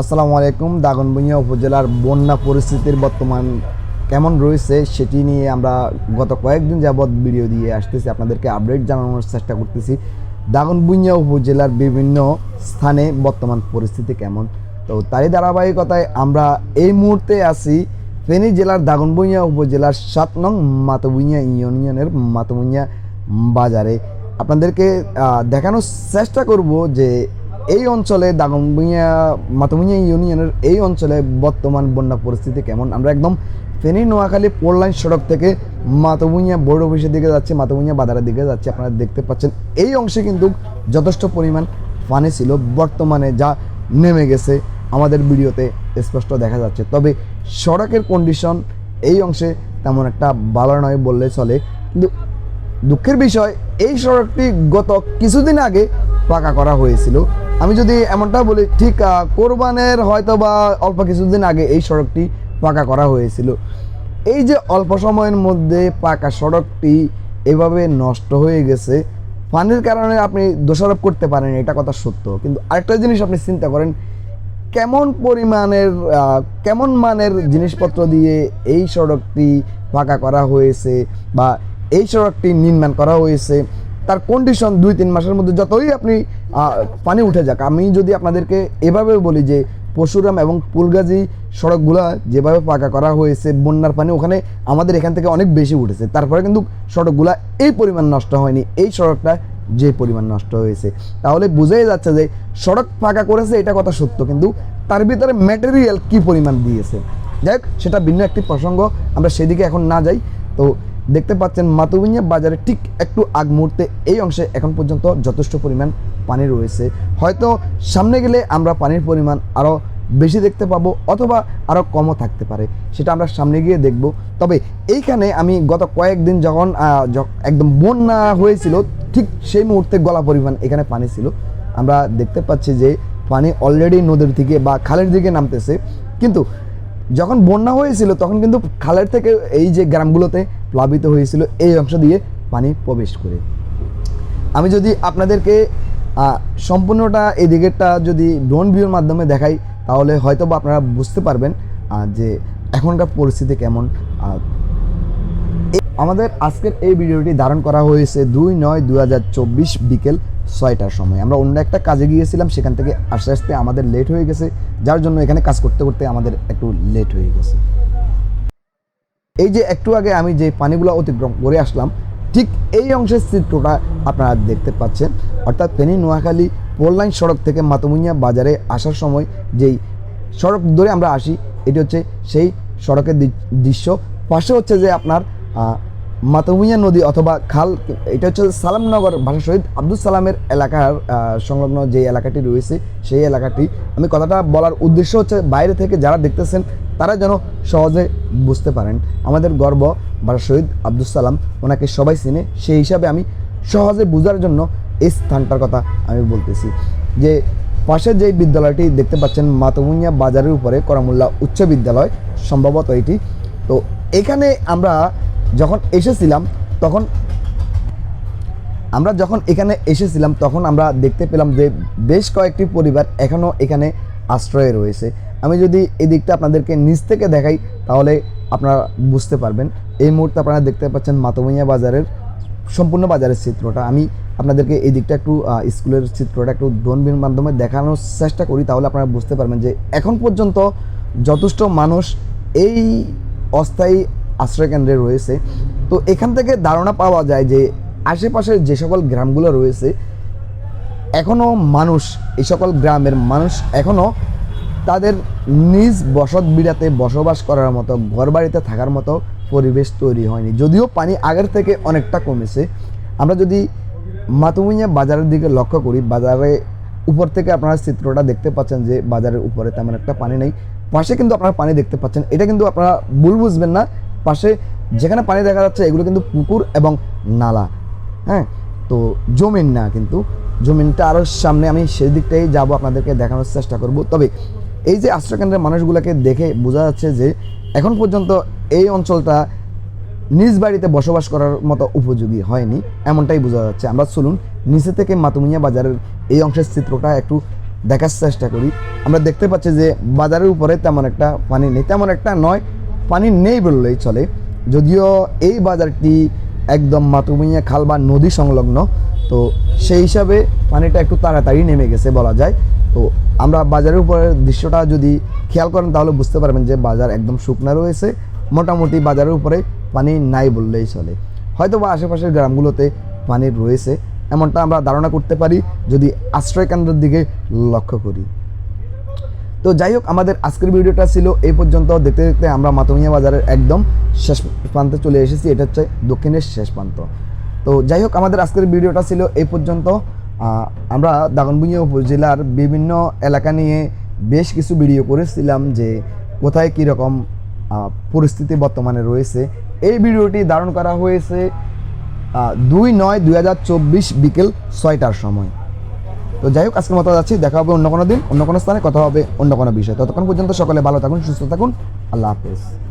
আসসালামু আলাইকুম, দাগনভূঞা উপজেলার বন্যা পরিস্থিতির বর্তমান কেমন রয়েছে সেটি নিয়ে আমরা গত কয়েকদিন যাবৎ ভিডিও দিয়ে আসতেছি, আপনাদেরকে আপডেট জানানোর চেষ্টা করতেছি। দাগনভূঞা উপজেলার বিভিন্ন স্থানে বর্তমান পরিস্থিতি কেমন? তো তারই ধারাবাহিকতায় আমরা এই মুহূর্তে আছি ফেনী জেলার দাগনভূঞা উপজেলার সাত নং মাতভূঞা ইউনিয়নের মাতভূঞা বাজারে। আপনাদেরকে দেখানোর চেষ্টা করব যে এই অঞ্চলে দাগনভূঞা মাতভূঞা ইউনিয়নের এই অঞ্চলে বর্তমান বন্যা পরিস্থিতি কেমন? আমরা একদম ফেনী, নোয়াখালী ফোর সড়ক থেকে মাতভূঞা বোর্ড অফিসের দিকে যাচ্ছে মাতভূঞা বাজারের দিকে যাচ্ছে। আপনারা দেখতে পাচ্ছেন, এই অংশে কিন্তু যথেষ্ট পরিমাণ পানি ছিল। বর্তমানে যা নেমে গেছে, আমাদের ভিডিওতে স্পষ্ট দেখা যাচ্ছে। তবে সড়কের কন্ডিশন এই অংশে তেমন একটা ভালো নয় বললে চলে। কিন্তু দুঃখের বিষয়, এই সড়কটি গত কিছুদিন আগে পাকা করা হয়েছিল। আমি যদি এমনটা বলি, ঠিক কোরবানের হয়তো বা অল্প কিছুদিন আগে এই সড়কটি পাকা করা হয়েছিল। এই যে অল্প সময়ের মধ্যে পাকা সড়কটি এভাবে নষ্ট হয়ে গেছে, পানির কারণে আপনি দোষারোপ করতে পারেন এটা কথা সত্য। কিন্তু আরেকটা জিনিস আপনি চিন্তা করেন, কেমন পরিমাণের কেমন মানের জিনিসপত্র দিয়ে এই সড়কটি পাকা করা হয়েছে বা এই সড়কটি নির্মাণ করা হয়েছে? তার কন্ডিশন দুই, তিন মাসের মধ্যে যতই আপনি পানি উঠে যাক, আমি যদি আপনাদেরকে এভাবে বলি যে পশুরাম এবং পুলগাজি সড়কগুলা যেভাবে পাকা করা হয়েছে, বন্যার পানি ওখানে আমাদের এখান থেকে অনেক বেশি উঠেছে। তারপরে কিন্তু সড়কগুলা এই পরিমাণ নষ্ট হয়নি, এই সড়কটা যে পরিমাণ নষ্ট হয়েছে। তাহলে বোঝাই যাচ্ছে যে সড়ক ফাঁকা করেছে, এটা কথা সত্য, কিন্তু তার ভিতরে ম্যাটেরিয়াল কি পরিমাণ দিয়েছে? যাই সেটা ভিন্ন একটি প্রসঙ্গ, আমরা সেদিকে এখন না যাই। তো দেখতে পাচ্ছেন মাতুবিনিয়া বাজারে ঠিক একটু আগ মুহূর্তে এই অংশে এখন পর্যন্ত যথেষ্ট পরিমাণ পানি রয়েছে। হয়তো সামনে গেলে আমরা পানির পরিমাণ আরও বেশি দেখতে পাবো অথবা আরও কমও থাকতে পারে, সেটা আমরা সামনে গিয়ে দেখব। তবে এইখানে আমি গত কয়েকদিন যখন একদম বন্যা হয়েছিল, ঠিক সেই মুহূর্তে গলা পরিমাণ এখানে পানি ছিল। আমরা দেখতে পাচ্ছি যে পানি অলরেডি নদীর দিকে বা খালের দিকে নামতেছে। কিন্তু যখন বন্যা হয়েছিল, তখন কিন্তু খালের থেকে এই যে গ্রামগুলোতে প্লাবিত হয়েছিল, এই অংশ দিয়ে পানি প্রবেশ করে। আমি যদি আপনাদেরকে সম্পূর্ণটা এই দিকেরটা যদি ড্রোন ভিউর মাধ্যমে দেখাই, তাহলে হয়তো বা আপনারা বুঝতে পারবেন যে এখনকার পরিস্থিতি কেমন। আমাদের আজকের এই ভিডিওটি ধারণ করা হয়েছে দুই নয় দু বিকেল ছয়টার সময়। আমরা অন্য একটা কাজে গিয়েছিলাম, সেখান থেকে আস্তে আস্তে আমাদের লেট হয়ে গেছে, যার জন্য এখানে কাজ করতে করতে আমাদের একটু লেট হয়ে গেছে। এই যে একটু আগে আমি যে পানিগুলো অতিক্রম করে আসলাম, ঠিক এই অংশের চিত্রটা আপনারা দেখতে পাচ্ছেন। অর্থাৎ ফেনী, নোয়াখালী পোল লাইন সড়ক থেকে মাতমুনিয়া বাজারে আসার সময় যেই সড়ক ধরে আমরা আসি, এটি হচ্ছে সেই সড়কের দৃশ্য। পাশে হচ্ছে যে আপনার আহ, নদী অথবা খাল এটা হচ্ছে সালামনগর ভাষা শহীদ আব্দুল সালামের এলাকার সংলগ্ন যে এলাকাটি রয়েছে সেই এলাকাটি। আমি কথাটা বলার উদ্দেশ্য হচ্ছে বাইরে থেকে যারা দেখতেছেন তারা যেন সহজে বুঝতে পারেন। আমাদের গর্ব ভাষা শহীদ আব্দুল সালাম ওনাকে সবাই চিনে। সেই হিসাবে আমি সহজে বোঝার জন্য এই স্থানটার কথা আমি বলতেছি। যে পাশের যে বিদ্যালয়টি দেখতে পাচ্ছেন মাতমুনিয়া বাজারের উপরে করামুল্লা উচ্চ বিদ্যালয় সম্ভবত এটি। তো এখানে আমরা যখন এসেছিলাম, তখন আমরা যখন এখানে এসেছিলাম, তখন আমরা দেখতে পেলাম যে বেশ কয়েকটি পরিবার এখনও এখানে আশ্রয়ে রয়েছে। আমি যদি এই দিকটা আপনাদেরকে নিচ থেকে দেখাই, তাহলে আপনারা বুঝতে পারবেন। এই মুহূর্তে আপনারা দেখতে পাচ্ছেন মাতমিয়া বাজারের সম্পূর্ণ বাজারের চিত্রটা। আমি আপনাদেরকে এই দিকটা একটু স্কুলের চিত্রটা একটু ড্রোনের মাধ্যমে দেখানোর চেষ্টা করি, তাহলে আপনারা বুঝতে পারবেন যে এখন পর্যন্ত যথেষ্ট মানুষ এই অস্থায়ী আশ্রয়কেন্দ্রে রয়েছে। তো এখান থেকে ধারণা পাওয়া যায় যে আশেপাশের যে সকল গ্রামগুলো রয়েছে এখনও মানুষ, এই সকল গ্রামের মানুষ এখনও তাদের নিজ বসত বিড়াতে বসবাস করার মতো, ঘরবাড়িতে থাকার মতো পরিবেশ তৈরি হয়নি। যদিও পানি আগের থেকে অনেকটা কমেছে। আমরা যদি মাতুমিয়া বাজারের দিকে লক্ষ্য করি, বাজারে উপর থেকে আপনারা চিত্রটা দেখতে পাচ্ছেন যে বাজারের উপরে তেমন একটা পানি নেই। পাশে কিন্তু আপনারা পানি দেখতে পাচ্ছেন। এটা কিন্তু আপনারা ভুল বুঝবেন না। পাশে যেখানে পানি দেখা যাচ্ছে, এগুলো কিন্তু পুকুর এবং নালা। হ্যাঁ? তো জমিন না কিন্তু। জমিনটা আরও সামনে আমি সেই দিকটাই যাব, আপনাদেরকে দেখানোর চেষ্টা করব। তবে এই যে আশ্রয়কেন্দ্রের মানুষগুলোকে দেখে বোঝা যাচ্ছে যে এখন পর্যন্ত এই অঞ্চলটা নিজ বাড়িতে বসবাস করার মতো উপযোগী হয়নি, এমনটাই বোঝা যাচ্ছে। আমরা চলুন নিচে থেকে মাতুমিয়া বাজারের এই অংশের চিত্রটা একটু দেখার চেষ্টা করি। আমরা দেখতে পাচ্ছি যে বাজারের উপরে তেমন একটা পানি নেই, তেমন একটা নয় পানি নেই বললেই চলে। যদিও এই বাজারটি একদম মাতুমিয়া খাল বা নদী সংলগ্ন, তো সেই হিসাবে পানিটা একটু তাড়াতাড়ি নেমে গেছে বলা যায়। তো আমরা বাজারের উপরের দৃশ্যটা যদি খেয়াল করেন তাহলে বুঝতে পারবেন যে বাজার একদম শুকনা রয়েছে। মোটামুটি বাজারের উপরে পানি নাই বললেই চলে। হয়তো বা আশেপাশের গ্রামগুলোতে পানি রয়েছে, এমনটা আমরা ধারণা করতে পারি। যদি আশ্রয়কেন্দ্রের দিকে লক্ষ্য করি। তো যাই হোক আমাদের আজকের ভিডিওটা ছিল এই পর্যন্ত। দেখতে দেখতে আমরা মাতমিয়া বাজারের একদম শেষ প্রান্তে চলে এসেছি। এটা হচ্ছে দক্ষিণের শেষ প্রান্ত। তো যাই হোক আমাদের আজকের ভিডিওটা ছিল এই পর্যন্ত। আমরা দাগনভূঞা উপজেলার বিভিন্ন এলাকা নিয়ে বেশ কিছু ভিডিও করেছিলাম যে কোথায় কীরকম পরিস্থিতি বর্তমানে রয়েছে। এই ভিডিওটি ধারণ করা হয়েছে দুই নয় দুই বিকেল ছয়টার সময়। তো যাই হোক, আজকের মতো যাচ্ছি। দেখা হবে অন্য কোনো দিন, অন্য কোনো স্থানে, কথা হবে অন্য কোনো বিষয়ে। ততক্ষণ পর্যন্ত সকলে ভালো থাকুন, সুস্থ থাকুন। আল্লাহ হাফেজ।